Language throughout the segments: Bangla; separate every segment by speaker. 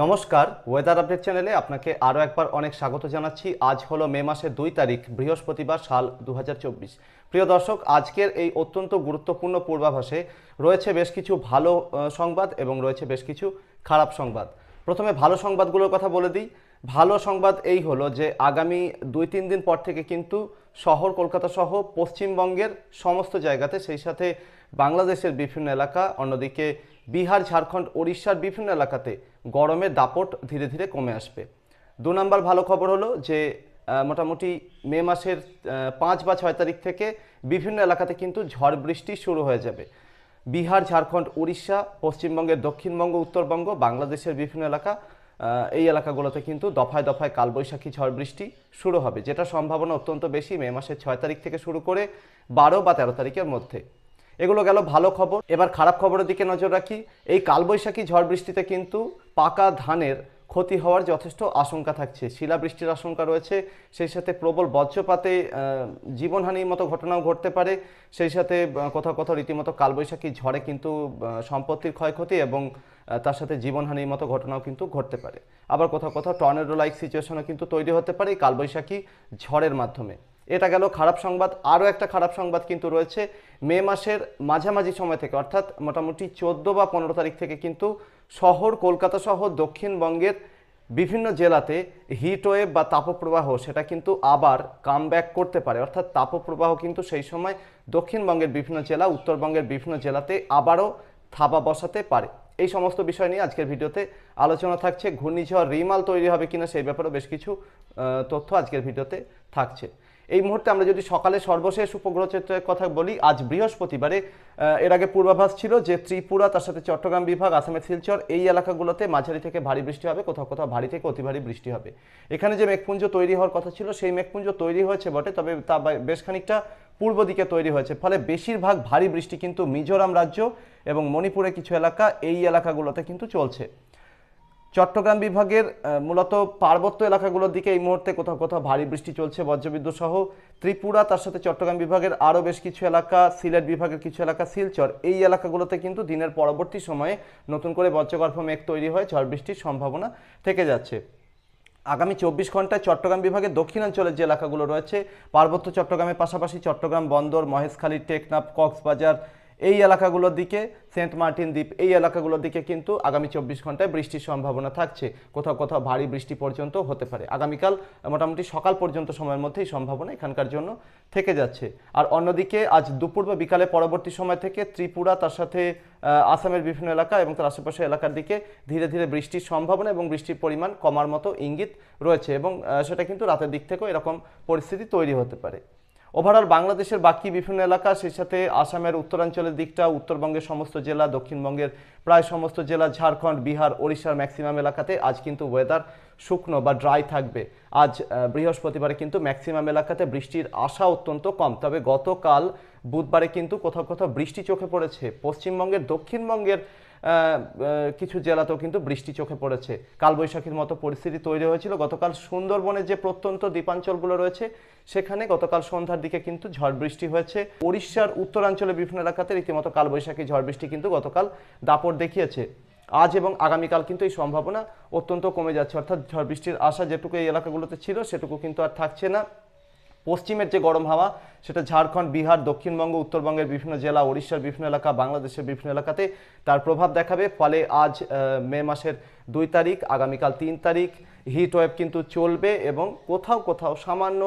Speaker 1: নমস্কার ওয়েদার আপডেট চ্যানেলে আপনাকে আরও একবার অনেক স্বাগত জানাচ্ছি। আজ হলো মে মাসের দুই তারিখ, বৃহস্পতিবার, সাল দু হাজার চব্বিশ। প্রিয় দর্শক, আজকের এই অত্যন্ত গুরুত্বপূর্ণ পূর্বাভাসে রয়েছে বেশ কিছু ভালো সংবাদ এবং রয়েছে বেশ কিছু খারাপ সংবাদ। প্রথমে ভালো সংবাদগুলোর কথা বলে দিই। ভালো সংবাদ এই হলো যে, আগামী দুই তিন দিন পর থেকে কিন্তু শহর, কলকাতা সহ পশ্চিমবঙ্গের সমস্ত জায়গাতে, সেই সাথে বাংলাদেশের বিভিন্ন এলাকা, অন্যদিকে বিহার, ঝাড়খণ্ড, ওড়িশার বিভিন্ন এলাকাতে গরমের দাপট ধীরে ধীরে কমে আসবে। দু নম্বর ভালো খবর হলো যে মোটামুটি মে মাসের পাঁচ বা ছয় তারিখ থেকে বিভিন্ন এলাকাতে কিন্তু ঝড় বৃষ্টি শুরু হয়ে যাবে। বিহার, ঝাড়খণ্ড, উড়িষ্যা, পশ্চিমবঙ্গের দক্ষিণবঙ্গ, উত্তরবঙ্গ, বাংলাদেশের বিভিন্ন এলাকা এই এলাকাগুলোতে কিন্তু দফায় দফায় কালবৈশাখী ঝড় বৃষ্টি শুরু হবে, যেটা সম্ভাবনা অত্যন্ত বেশি মে মাসের ছয় তারিখ থেকে শুরু করে বারো বা তেরো তারিখের মধ্যে। এগুলো গেল ভালো খবর। এবার খারাপ খবরের দিকে নজর রাখি। এই কালবৈশাখী ঝড় বৃষ্টিতে কিন্তু পাকা ধানের ক্ষতি হওয়ার যথেষ্ট আশঙ্কা থাকছে। শিলাবৃষ্টির আশঙ্কা রয়েছে। সেই সাথে প্রবল বজ্রপাতে জীবনহানির মতো ঘটনাও ঘটতে পারে। সেই সাথে কোথাও কোথাও রীতিমতো কালবৈশাখী ঝড়ে কিন্তু সম্পত্তির ক্ষয়ক্ষতি এবং তার সাথে জীবনহানির মতো ঘটনাও কিন্তু ঘটতে পারে। আবার কোথাও কোথাও টর্নেডো লাইক সিচুয়েশনও কিন্তু তৈরি হতে পারে কালবৈশাখী ঝড়ের মাধ্যমে। এটা গেল খারাপ সংবাদ। আরও একটা খারাপ সংবাদ কিন্তু রয়েছে। মে মাসের মাঝামাঝি সময় থেকে, অর্থাৎ মোটামুটি চোদ্দ বা পনেরো তারিখ থেকে কিন্তু শহর, কলকাতা সহ দক্ষিণবঙ্গের বিভিন্ন জেলাতে হিটওয়েভ বা তাপপ্রবাহ, সেটা কিন্তু আবার কাম করতে পারে। অর্থাৎ তাপপ্রবাহ কিন্তু সেই সময় দক্ষিণবঙ্গের বিভিন্ন জেলা, উত্তরবঙ্গের বিভিন্ন জেলাতে আবারও থাবা বসাতে পারে। এই সমস্ত বিষয় নিয়ে আজকের ভিডিওতে আলোচনা থাকছে। ঘূর্ণিঝড়, রিমাল তৈরি হবে কিনা সেই ব্যাপারেও বেশ কিছু তথ্য আজকের ভিডিওতে থাকছে। এই মুহূর্তে আমরা যদি সকালে সর্বশেষ উপগ্রহ চিত্রের কথা বলি, আজ বৃহস্পতিবারে এর আগে পূর্বাভাস ছিল যে ত্রিপুরা, তার সাথে চট্টগ্রাম বিভাগ আসামের শিলচর, এই এলাকাগুলোতে মাঝারি থেকে ভারী বৃষ্টি হবে, কোথাও কোথাও ভারী থেকে অতি ভারী বৃষ্টি হবে। এখানে যে মেঘপুঞ্জ তৈরি হওয়ার কথা ছিল, সেই মেঘপুঞ্জ তৈরি হয়েছে বটে, তবে তা বেশ খানিকটা পূর্ব দিকে তৈরি হয়েছে। ফলে বেশিরভাগ ভারী বৃষ্টি কিন্তু মিজোরাম রাজ্য এবং মণিপুরের কিছু এলাকা এই এলাকাগুলোতে কিন্তু চলছে। চট্টগ্রাম বিভাগের মূলত পার্বত্য এলাকাগুলোর দিকে এই মুহূর্তে কোথাও কোথাও ভারী বৃষ্টি চলছে, বজ্রবিদ্যুৎ সহ ত্রিপুরা, তার সাথে চট্টগ্রাম বিভাগের আরও বেশ কিছু এলাকা, সিলেট বিভাগের কিছু এলাকা, শিলচর, এই এলাকাগুলোতে কিন্তু দিনের পরবর্তী সময়ে নতুন করে বজ্রগর্ভ মেঘ তৈরি হয়ে ঝড় বৃষ্টির সম্ভাবনা থেকে যাচ্ছে। আগামী চব্বিশ ঘন্টায় চট্টগ্রাম বিভাগের দক্ষিণাঞ্চলের যে এলাকাগুলো রয়েছে, পার্বত্য চট্টগ্রামের পাশাপাশি চট্টগ্রাম বন্দর, মহেশখালী, টেকনাফ, কক্সবাজার এই এলাকাগুলোর দিকে, সেন্ট মার্টিন দ্বীপ, এই এলাকাগুলোর দিকে কিন্তু আগামী চব্বিশ ঘন্টায় বৃষ্টির সম্ভাবনা থাকছে। কোথাও কোথাও ভারী বৃষ্টি পর্যন্ত হতে পারে। আগামীকাল মোটামুটি সকাল পর্যন্ত সময়ের মধ্যেই সম্ভাবনা এখানকার জন্য থেকে যাচ্ছে। আর অন্যদিকে আজ দুপুর বা বিকালে পরবর্তী সময় থেকে ত্রিপুরা, তার সাথে আসামের বিভিন্ন এলাকা এবং তার আশেপাশে এলাকার দিকে ধীরে ধীরে বৃষ্টির সম্ভাবনা এবং বৃষ্টির পরিমাণ কমার মতো ইঙ্গিত রয়েছে এবং সেটা কিন্তু রাতের দিক থেকেও এরকম পরিস্থিতি তৈরি হতে পারে। ওভারঅল বাংলাদেশের বাকি বিভিন্ন এলাকা, সেই সাথে আসামের উত্তরাঞ্চলের দিকটা, উত্তরবঙ্গের সমস্ত জেলা, দক্ষিণবঙ্গের প্রায় সমস্ত জেলা, ঝাড়খণ্ড, বিহার ওড়িশার ম্যাক্সিমাম এলাকাতে আজ কিন্তু ওয়েদার শুকনো বা ড্রাই থাকবে। আজ বৃহস্পতিবারে কিন্তু ম্যাক্সিমাম এলাকাতে বৃষ্টির আশা অত্যন্ত কম। তবে গতকাল বুধবারে কিন্তু কোথাও কোথাও বৃষ্টি চোখে পড়েছে। পশ্চিমবঙ্গের দক্ষিণবঙ্গের কিছু জেলাতেও কিন্তু বৃষ্টি চোখে পড়েছে। কালবৈশাখীর মতো পরিস্থিতি তৈরি হয়েছিল। গতকাল সুন্দরবনের যে প্রত্যন্ত দ্বীপাঞ্চলগুলো রয়েছে, সেখানে গতকাল সন্ধ্যার দিকে কিন্তু ঝড় বৃষ্টি হয়েছে। উড়িষ্যার উত্তরাঞ্চলে বিভিন্ন এলাকাতে রীতিমতো কালবৈশাখী ঝড় বৃষ্টি কিন্তু গতকাল দাপট দেখিয়েছে। আজ এবং আগামীকাল কিন্তু এই সম্ভাবনা অত্যন্ত কমে যাচ্ছে। অর্থাৎ ঝড় বৃষ্টির আশা যেটুকু এই এলাকাগুলোতে ছিল, সেটুকু কিন্তু আর থাকছে না। পশ্চিমের যে গরম হাওয়া, সেটা ঝাড়খণ্ড, বিহার, দক্ষিণবঙ্গ, উত্তরবঙ্গের বিভিন্ন জেলা, ওড়িশার বিভিন্ন এলাকা, বাংলাদেশের বিভিন্ন এলাকাতে তার প্রভাব দেখাবে। ফলে আজ মে মাসের দুই তারিখ, আগামীকাল তিন তারিখ, হিট ওয়েভ কিন্তু চলবে এবং কোথাও কোথাও সামান্য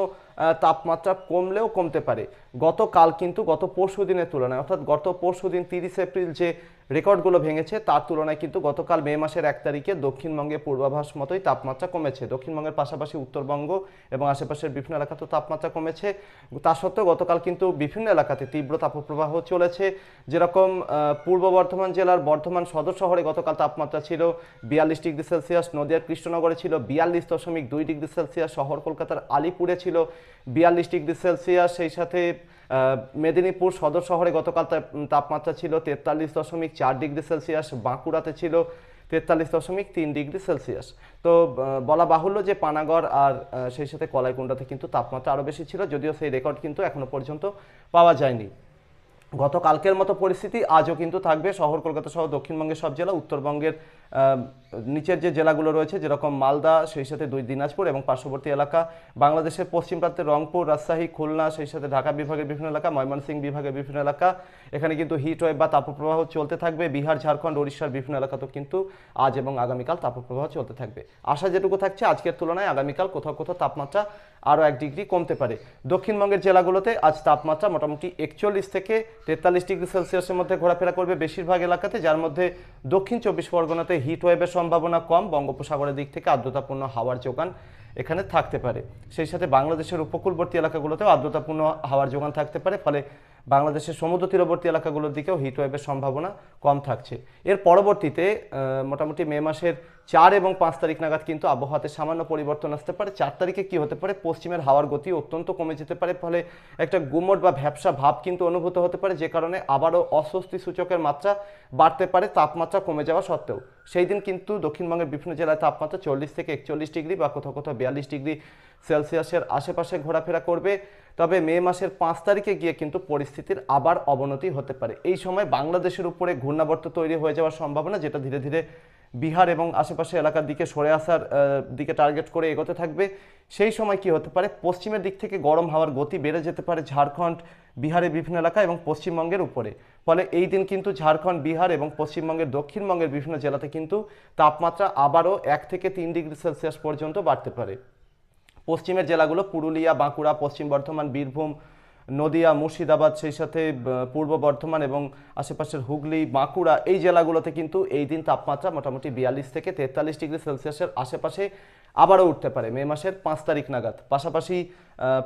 Speaker 1: তাপমাত্রা কমলেও কমতে পারে। গতকাল কিন্তু গত পরশু দিনের তুলনায়, অর্থাৎ গত পরশু দিন তিরিশ এপ্রিল যে রেকর্ডগুলো ভেঙেছে, তার তুলনায় কিন্তু গতকাল মে মাসের এক তারিখে দক্ষিণবঙ্গে পূর্বাভাস মতোই তাপমাত্রা কমেছে। দক্ষিণবঙ্গের পাশাপাশি উত্তরবঙ্গ এবং আশেপাশের বিভিন্ন এলাকাতেও তাপমাত্রা কমেছে। তা সত্ত্বেও গতকাল কিন্তু বিভিন্ন এলাকাতে তীব্র তাপপ্রবাহ চলেছে। যেরকম পূর্ব বর্ধমান জেলার বর্ধমান সদর শহরে গতকাল তাপমাত্রা ছিল বিয়াল্লিশ ডিগ্রি সেলসিয়াস, নদিয়ার কৃষ্ণনগরে ছিল বিয়াল্লিশ দশমিক দুই ডিগ্রি সেলসিয়াস, শহর কলকাতার আলিপুরে ছিল বিয়াল্লিশ ডিগ্রি সেলসিয়াস, সেই সাথে মেদিনীপুর সদর শহরে গতকাল তাপমাত্রা ছিল তেতাল্লিশ দশমিক চার ডিগ্রি সেলসিয়াস, বাঁকুড়াতে ছিল তেতাল্লিশ দশমিক তিন ডিগ্রি সেলসিয়াস। তো বলা বাহুল্য যে পানাগড় আর সেই সাথে কলাইকুণ্ডাতে কিন্তু তাপমাত্রা আরও বেশি ছিল, যদিও সেই রেকর্ড কিন্তু এখনও পর্যন্ত পাওয়া যায়নি। গতকালকের মতো পরিস্থিতি আজও কিন্তু থাকবে। শহর, কলকাতা সহ দক্ষিণবঙ্গের সব জেলা, উত্তরবঙ্গের নিচের যে জেলাগুলো রয়েছে, যেরকম মালদা, সেই সাথে দুই দিনাজপুর এবং পার্শ্ববর্তী এলাকা, বাংলাদেশের পশ্চিম প্রান্তে রংপুর, রাজশাহী, খুলনা, সেই সাথে ঢাকা বিভাগের বিভিন্ন এলাকা, ময়মনসিংহ বিভাগের বিভিন্ন এলাকা। এখানে কিন্তু হিট ওয়েভ বা তাপপ্রবাহ চলতে থাকবে। বিহার, ঝাড়খণ্ড উড়িষ্যার বিভিন্ন এলাকাতেও কিন্তু আজ এবং আগামীকাল তাপপ্রবাহ চলতে থাকবে। আশা যেটুকু থাকছে, আজকের তুলনায় আগামীকাল কোথাও কোথাও তাপমাত্রা আরও এক ডিগ্রি কমতে পারে। দক্ষিণবঙ্গের জেলাগুলোতে আজ তাপমাত্রা মোটামুটি একচল্লিশ থেকে তেতাল্লিশ ডিগ্রি সেলসিয়াসের মধ্যে ঘোরাফেরা করবে বেশিরভাগ এলাকাতে, যার মধ্যে দক্ষিণ চব্বিশ পরগনাতে হিট ওয়েভের সম্ভাবনা কম, বঙ্গোপসাগরের দিক থেকে আর্দ্রতাপূর্ণ হাওয়ার যোগান এখানে থাকতে পারে। সেই সাথে বাংলাদেশের উপকূলবর্তী এলাকাগুলোতেও আর্দ্রতাপূর্ণ হাওয়ার যোগান থাকতে পারে, ফলে বাংলাদেশের সমুদ্র তীরবর্তী এলাকাগুলোর দিকেও হিট ওয়েভের সম্ভাবনা কম থাকছে। এর পরবর্তীতে মোটামুটি মে মাসের চার এবং পাঁচ তারিখ নাগাদ কিন্তু আবহাওয়াতে সামান্য পরিবর্তন আসতে পারে। চার তারিখে কি হতে পারে? পশ্চিমের হাওয়ার গতি অত্যন্ত কমে যেতে পারে, ফলে একটা গুমট বা ভ্যাবসা ভাব কিন্তু অনুভূত হতে পারে, যে কারণে আবারও অস্বস্তি সূচকের মাত্রা বাড়তে পারে তাপমাত্রা কমে যাওয়া সত্ত্বেও। সেই দিন কিন্তু দক্ষিণবঙ্গের বিভিন্ন জেলায় তাপমাত্রা চল্লিশ থেকে একচল্লিশ ডিগ্রি বা কোথাও কোথাও বিয়াল্লিশ ডিগ্রি সেলসিয়াসের আশেপাশে ঘোরাফেরা করবে। তবে মে মাসের পাঁচ তারিখে গিয়ে কিন্তু পরিস্থিতির আবার অবনতি হতে পারে। এই সময় বাংলাদেশের উপরে ঘূর্ণাবর্ত তৈরি হয়ে যাওয়ার সম্ভাবনা, যেটা ধীরে ধীরে বিহার এবং আশেপাশে এলাকার দিকে সরে আসার দিকে টার্গেট করে এগোতে থাকবে। সেই সময় কি হতে পারে? পশ্চিমের দিক থেকে গরম হাওয়ার গতি বেড়ে যেতে পারে ঝাড়খণ্ড, বিহারের বিভিন্ন এলাকা এবং পশ্চিমবঙ্গের উপরে। ফলে এই দিন কিন্তু ঝাড়খণ্ড, বিহার এবং পশ্চিমবঙ্গের দক্ষিণবঙ্গের বিভিন্ন জেলাতে কিন্তু তাপমাত্রা আবারও এক থেকে তিন ডিগ্রি সেলসিয়াস পর্যন্ত বাড়তে পারে। পশ্চিমের জেলাগুলো, পুরুলিয়া, বাঁকুড়া, পশ্চিম বর্ধমান, বীরভূম, নদিয়া, মুর্শিদাবাদ, সেই সাথে পূর্ব বর্ধমান এবং আশেপাশের হুগলি, বাঁকুড়া, এই জেলাগুলোতে কিন্তু এই দিন তাপমাত্রা মোটামুটি বিয়াল্লিশ থেকে তেতাল্লিশ ডিগ্রি সেলসিয়াসের আশেপাশে আবারও উঠতে পারে। মে মাসের পাঁচ তারিখ নাগাদ। পাশাপাশি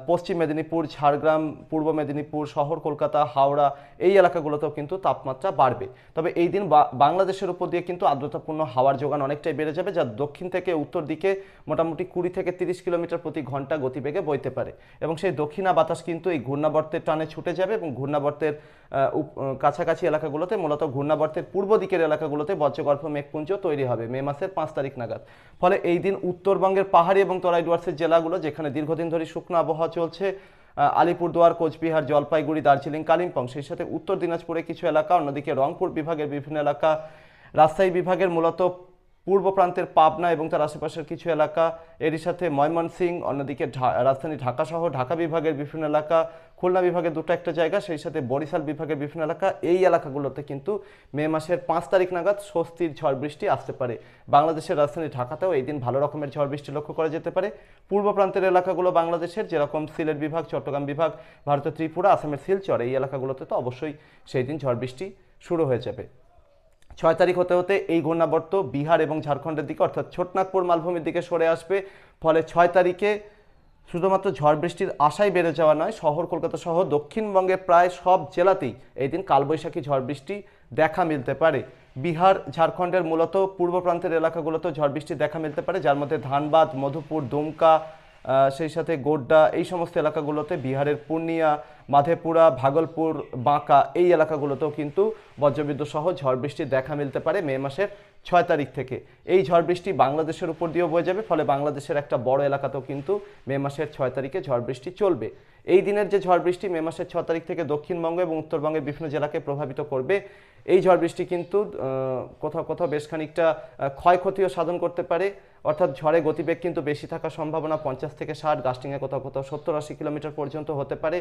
Speaker 1: পশ্চিম মেদিনীপুর, ঝাড়গ্রাম, পূর্ব মেদিনীপুর, শহর কলকাতা, হাওড়া এই এলাকাগুলোতেও কিন্তু তাপমাত্রা বাড়বে। তবে এই দিন বাংলাদেশের উপর দিয়ে কিন্তু আর্দ্রতাপূর্ণ হাওয়ার যোগান অনেকটাই বেড়ে যাবে, যা দক্ষিণ থেকে উত্তর দিকে মোটামুটি কুড়ি থেকে তিরিশ কিলোমিটার প্রতি ঘণ্টা গতিবেগে বইতে পারে। এবং সেই দক্ষিণা বাতাস কিন্তু এই ঘূর্ণাবর্তের টানে ছুটে যাবে এবং ঘূর্ণাবর্তের কাছাকাছি এলাকাগুলোতে মূলত ঘূর্ণাবর্তের পূর্ব দিকের এলাকাগুলোতে বজ্রগর্ভ মেঘপুঞ্জ তৈরি হবে মে মাসের পাঁচ তারিখ নাগাদ। ফলে এই দিন উত্তরবঙ্গের পাহাড়ি এবং তরাই ডুয়ার্সের জেলাগুলো, যেখানে দীর্ঘদিন ধরে শুকনো আবহাওয়া চলছে আলিপুরদুয়ার, কোচবিহার, জলপাইগুড়ি, দার্জিলিং, কালিম্পং। সেই সাথে উত্তর দিনাজপুরে কিছু এলাকা, অন্যদিকে রংপুর বিভাগের বিভিন্ন এলাকা, রাজশাহী বিভাগের মূলত পূর্ব প্রান্তের পাবনা এবং তার আশেপাশের কিছু এলাকা। এরই সাথে ময়মনসিং অন্যদিকে রাজধানী ঢাকা সহ ঢাকা বিভাগের বিভিন্ন এলাকা, খুলনা বিভাগের দুটো একটা জায়গা, সেই সাথে বরিশাল বিভাগের বিভিন্ন এলাকা। এই এলাকাগুলোতে কিন্তু মে মাসের পাঁচ তারিখ নাগাদ স্বস্তির ঝড় বৃষ্টি আসতে পারে। বাংলাদেশের রাজধানী ঢাকাতেও এই দিন ভালো রকমের ঝড় বৃষ্টি লক্ষ্য করা যেতে পারে। পূর্ব প্রান্তের এলাকাগুলো বাংলাদেশের, যেরকম সিলেট বিভাগ, চট্টগ্রাম বিভাগ, ভারতের ত্রিপুরা, আসামের শিলচর, এই এলাকাগুলোতে তো অবশ্যই সেই দিন ঝড় বৃষ্টি শুরু হয়ে যাবে। ছয় তারিখ হতে হতে এই ঘূর্ণাবর্ত বিহার এবং ঝাড়খণ্ডের দিকে, অর্থাৎ ছোটনাগপুর মালভূমির দিকে সরে আসবে। ফলে ছয় তারিখে শুধুমাত্র ঝড় বৃষ্টির আশাই বেড়ে যাওয়া নয়, শহর কলকাতা সহ দক্ষিণবঙ্গের প্রায় সব জেলাতেই এই দিন কালবৈশাখী ঝড় বৃষ্টি দেখা মিলতে পারে। বিহার, ঝাড়খণ্ডের মূলত পূর্ব প্রান্তের এলাকাগুলোতেও ঝড় বৃষ্টি দেখা মিলতে পারে, যার মধ্যে ধানবাদ, মধুপুর, দুমকা সেই সাথে গোড্ডা, এই সমস্ত এলাকাগুলোতে বিহারের পূর্ণিয়া, মাধেপুরা, ভাগলপুর, বাঁকা, এই এলাকাগুলোতেও কিন্তু বজ্রবিদ্যুৎ সহ ঝড় বৃষ্টি দেখা মিলতে পারে মে মাসের ছয় তারিখ থেকে। এই ঝড় বৃষ্টি বাংলাদেশের উপর দিয়েও বয়ে যাবে, ফলে বাংলাদেশের একটা বড় এলাকাতেও কিন্তু মে মাসের ছয় তারিখে ঝড় বৃষ্টি চলবে। এই দিনের যে ঝড় বৃষ্টি মে মাসের ছ তারিখ থেকে দক্ষিণবঙ্গ এবং উত্তরবঙ্গের বিভিন্ন জেলাকে প্রভাবিত করবে, এই ঝড় বৃষ্টি কিন্তু কোথাও কোথাও বেশ খানিকটা ক্ষয়ক্ষতিও সাধন করতে পারে। অর্থাৎ ঝড়ে গতিবেগ কিন্তু বেশি থাকার সম্ভাবনা পঞ্চাশ থেকে ষাট গাস্টিংয়ে কোথাও কোথাও সত্তর আশি কিলোমিটার পর্যন্ত হতে পারে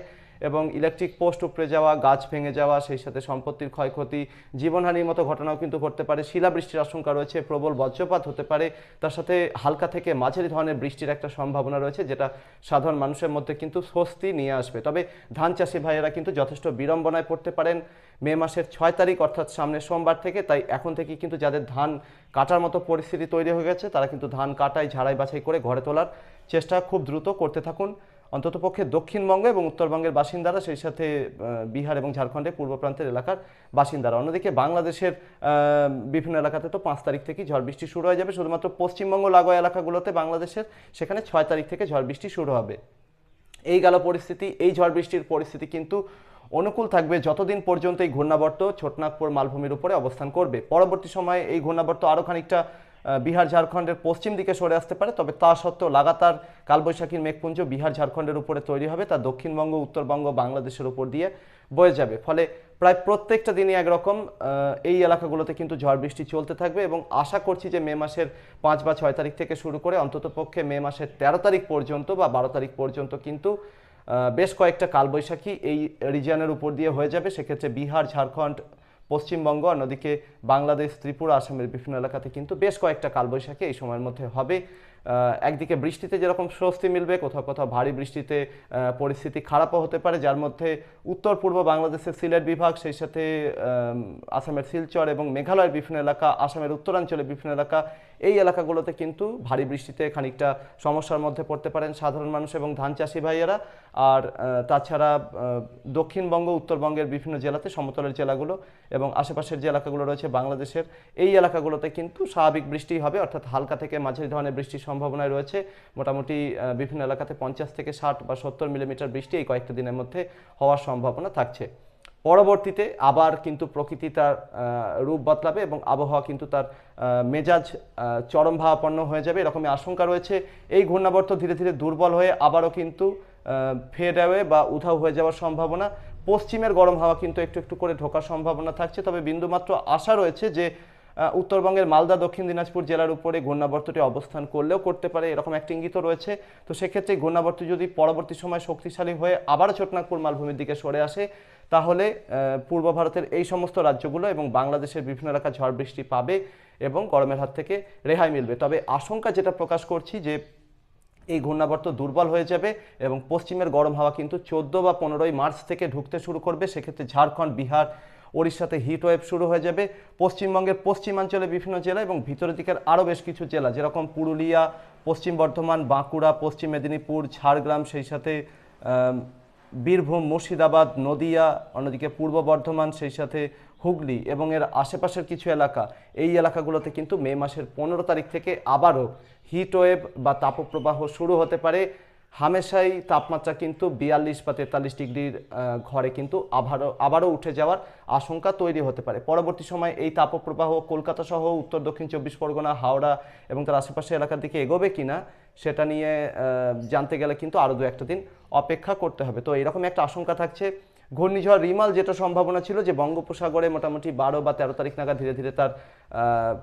Speaker 1: এবং ইলেকট্রিক পোস্ট উপড়ে যাওয়া, গাছ ভেঙে যাওয়া, সেই সাথে সম্পত্তির ক্ষয়ক্ষতি, জীবনহানির মতো ঘটনাও কিন্তু ঘটতে পারে। শিলাবৃষ্টির আশঙ্কা রয়েছে, প্রবল বজ্রপাত হতে পারে। তার সাথে হালকা থেকে মাঝারি ধরনের বৃষ্টির একটা সম্ভাবনা রয়েছে, যেটা সাধারণ মানুষের মধ্যে কিন্তু স্বস্তি নিয়ে আসবে। তবে ধান চাষি ভাইয়েরা কিন্তু যথেষ্ট বিড়ম্বনায় পড়তে পারেন। মে মাসের ছয় তারিখ, অর্থাৎ সামনের সোমবার থেকে, তাই এখন থেকে কিন্তু যাদের ধান কাটার মতো পরিস্থিতি তৈরি হয়ে গেছে, তারা কিন্তু ধান কাটাই, ঝাড়াই, বাছাই করে ঘরে তোলার চেষ্টা খুব দ্রুত করতে থাকুন। অন্ততপক্ষে দক্ষিণবঙ্গ এবং উত্তরবঙ্গের বাসিন্দারা, সেই সাথে বিহার এবং ঝাড়খণ্ডের পূর্ব প্রান্তের এলাকার বাসিন্দারা। অন্যদিকে বাংলাদেশের বিভিন্ন এলাকাতে তো পাঁচ তারিখ থেকেই ঝড় বৃষ্টি শুরু হয়ে যাবে। শুধুমাত্র পশ্চিমবঙ্গ লাগোয়া এলাকাগুলোতে বাংলাদেশের সেখানে ছয় তারিখ থেকে ঝড় বৃষ্টি শুরু হবে। এই গেল পরিস্থিতি, এই ঝড় বৃষ্টির পরিস্থিতি কিন্তু অনুকূল থাকবে যতদিন পর্যন্ত এই ঘূর্ণাবর্ত ছোটনাগপুর মালভূমির উপরে অবস্থান করবে। পরবর্তী সময়ে এই ঘূর্ণাবর্ত আরও খানিকটা বিহার, ঝাড়খণ্ডের পশ্চিম দিকে সরে আসতে পারে, তবে তা সত্ত্বেও লাগাতার কালবৈশাখীর মেঘপুঞ্জ বিহার, ঝাড়খণ্ডের উপরে তৈরি হবে, তা দক্ষিণবঙ্গ, উত্তরবঙ্গ, বাংলাদেশের উপর দিয়ে বয়ে যাবে। ফলে প্রায় প্রত্যেকটা দিনই একরকম এই এলাকাগুলোতে কিন্তু ঝড় বৃষ্টি চলতে থাকবে এবং আশা করছি যে মে মাসের পাঁচ বা ছয় তারিখ থেকে শুরু করে অন্ততপক্ষে মে মাসের তেরো তারিখ পর্যন্ত বা বারো তারিখ পর্যন্ত কিন্তু বেশ কয়েকটা কালবৈশাখী এই রিজিয়নের উপর দিয়ে হয়ে যাবে। সেক্ষেত্রে বিহার, ঝাড়খণ্ড, পশ্চিমবঙ্গ, অন্যদিকে বাংলাদেশ, ত্রিপুরা, আসামের বিভিন্ন এলাকাতে কিন্তু বেশ কয়েকটা কালবৈশাখী এই সময়ের মধ্যে হবে। একদিকে বৃষ্টিতে যেরকম স্বস্তি মিলবে, কোথাও কোথাও ভারী বৃষ্টিতে পরিস্থিতি খারাপও হতে পারে। যার মধ্যে উত্তর পূর্ব বাংলাদেশের সিলেট বিভাগ, সেই সাথে আসামের শিলচর এবং মেঘালয়ের বিভিন্ন এলাকা, আসামের উত্তরাঞ্চলের বিভিন্ন এলাকা, এই এলাকাগুলোতে কিন্তু ভারী বৃষ্টিতে খানিকটা সমস্যার মধ্যে পড়তে পারেন সাধারণ মানুষ এবং ধান চাষি ভাইয়েরা। আর তাছাড়া দক্ষিণবঙ্গ, উত্তরবঙ্গের বিভিন্ন জেলাতে সমতলের জেলাগুলো এবং আশেপাশের যে এলাকাগুলো রয়েছে বাংলাদেশের এই এলাকাগুলোতে কিন্তু স্বাভাবিক বৃষ্টি হবে অর্থাৎ হালকা থেকে মাঝারি ধরনের বৃষ্টির সম্ভাবনায় রয়েছে। মোটামুটি বিভিন্ন এলাকাতে পঞ্চাশ থেকে ষাট বা সত্তর মিলিমিটার বৃষ্টি এই কয়েকটা দিনের মধ্যে হওয়ার সম্ভাবনা থাকছে। পরবর্তীতে আবার কিন্তু প্রকৃতি তার রূপ বদলাবে এবং আবহাওয়া কিন্তু তার মেজাজ আহ, চরম ভাবাপন্ন হয়ে যাবে। এরকমই আশঙ্কা রয়েছে। এই ঘূর্ণাবর্ত ধীরে ধীরে দুর্বল হয়ে আবারও কিন্তু ফেড বা উধাও হয়ে যাওয়ার সম্ভাবনা। পশ্চিমের গরম হাওয়া কিন্তু একটু একটু করে ঢোকার সম্ভাবনা থাকছে। তবে বিন্দুমাত্র আশা রয়েছে যে উত্তরবঙ্গের মালদা, দক্ষিণ দিনাজপুর জেলার উপরে ঘূর্ণাবর্তটি অবস্থান করলেও করতে পারে, এরকম একটা ইঙ্গিত রয়েছে। তো সেক্ষেত্রে ঘূর্ণাবর্ত যদি পরবর্তী সময় শক্তিশালী হয়ে আবারও ছোটনাগপুর মালভূমির দিকে সরে আসে, তাহলে পূর্ব ভারতের এই সমস্ত রাজ্যগুলো এবং বাংলাদেশের বিভিন্ন এলাকা ঝড় বৃষ্টি পাবে এবং গরমের হাত থেকে রেহাই মিলবে। তবে আশঙ্কা যেটা প্রকাশ করছি যে এই ঘূর্ণাবর্ত দুর্বল হয়ে যাবে এবং পশ্চিমের গরম হাওয়া কিন্তু চোদ্দ বা পনেরোই মার্চ থেকে ঢুকতে শুরু করবে। সেক্ষেত্রে ঝাড়খণ্ড, বিহার, ওড়িশাতে হিট ওয়েভ শুরু হয়ে যাবে। পশ্চিমবঙ্গের পশ্চিমাঞ্চলে বিভিন্ন জেলা এবং ভিতরের দিকের আরও বেশ কিছু জেলা, যেরকম পুরুলিয়া, পশ্চিম বর্ধমান, বাঁকুড়া, পশ্চিম মেদিনীপুর, ঝাড়গ্রাম, সেই সাথে বীরভূম, মুর্শিদাবাদ, নদিয়া, অন্যদিকে পূর্ব বর্ধমান, সেই সাথে হুগলি এবং এর আশেপাশের কিছু এলাকা। এই এলাকাগুলোতে কিন্তু মে মাসের পনেরো তারিখ থেকে আবারও হিটওয়েভ বা তাপপ্রবাহ শুরু হতে পারে। হামেশাই তাপমাত্রা কিন্তু বিয়াল্লিশ বা তেতাল্লিশ ডিগ্রির ঘরে কিন্তু আবারও আবারও উঠে যাওয়ার আশঙ্কা তৈরি হতে পারে। পরবর্তী সময় এই তাপপ্রবাহ কলকাতা সহ উত্তর দক্ষিণ চব্বিশ পরগনা, হাওড়া এবং তার আশেপাশের এলাকার দিকে এগোবে কিনা সেটা নিয়ে জানতে গেলে কিন্তু আরও দু একটা দিন অপেক্ষা করতে হবে। তো এরকম একটা আশঙ্কা থাকছে ঘূর্ণিঝড় রিমাল যেটা সম্ভাবনা ছিল যে বঙ্গোপসাগরে মোটামুটি বারো বা তেরো তারিখ নাগাদ ধীরে ধীরে তার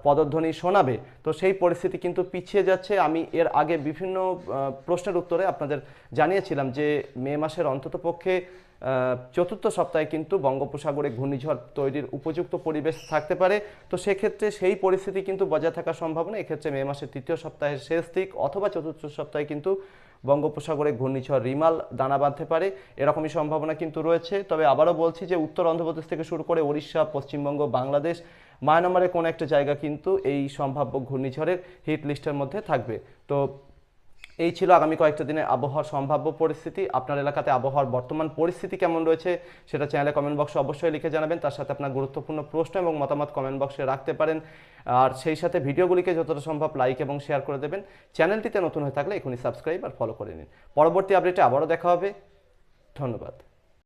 Speaker 1: পদধ্বনি শোনাবে। তো সেই পরিস্থিতি কিন্তু পিছিয়ে যাচ্ছে। আমি এর আগে বিভিন্ন প্রশ্নের উত্তরে আপনাদের জানিয়েছিলাম যে মে মাসের অন্ততপক্ষে চতুর্থ সপ্তাহে কিন্তু বঙ্গোপসাগরে ঘূর্ণিঝড় তৈরির উপযুক্ত পরিবেশ থাকতে পারে। তো সেক্ষেত্রে সেই পরিস্থিতি কিন্তু বজায় থাকার সম্ভাবনা। এক্ষেত্রে মে মাসের তৃতীয় সপ্তাহের শেষ দিক অথবা চতুর্থ সপ্তাহে কিন্তু বঙ্গোপসাগরে ঘূর্ণিঝড় রিমাল দানা বাঁধতে পারে, এরকমই সম্ভাবনা কিন্তু রয়েছে। তবে আবারও বলছি যে উত্তর অন্ধ্রপ্রদেশ থেকে শুরু করে ওড়িশা, পশ্চিমবঙ্গ, বাংলাদেশ, মায়ানমারের কোনো একটা জায়গা কিন্তু এই সম্ভাব্য ঘূর্ণিঝড়ের হিট লিস্টের মধ্যে থাকবে। তো এই ছিল আগামী কয়েকটা দিনের আবহাওয়ার সম্ভাব্য পরিস্থিতি। আপনার এলাকাতে আবহাওয়ার বর্তমান পরিস্থিতি কেমন রয়েছে সেটা চ্যানেলে কমেন্ট বক্সে অবশ্যই লিখে জানাবেন। তার সাথে আপনার গুরুত্বপূর্ণ প্রশ্ন এবং মতামত কমেন্ট বক্সে রাখতে পারেন। আর সেই সাথে ভিডিওগুলিকে যতটা সম্ভব লাইক এবং শেয়ার করে দেবেন। চ্যানেলটিতে নতুন হয়ে থাকলে এখনই সাবস্ক্রাইব আর ফলো করে নিন। পরবর্তী আপডেটে আবারও দেখা হবে। ধন্যবাদ।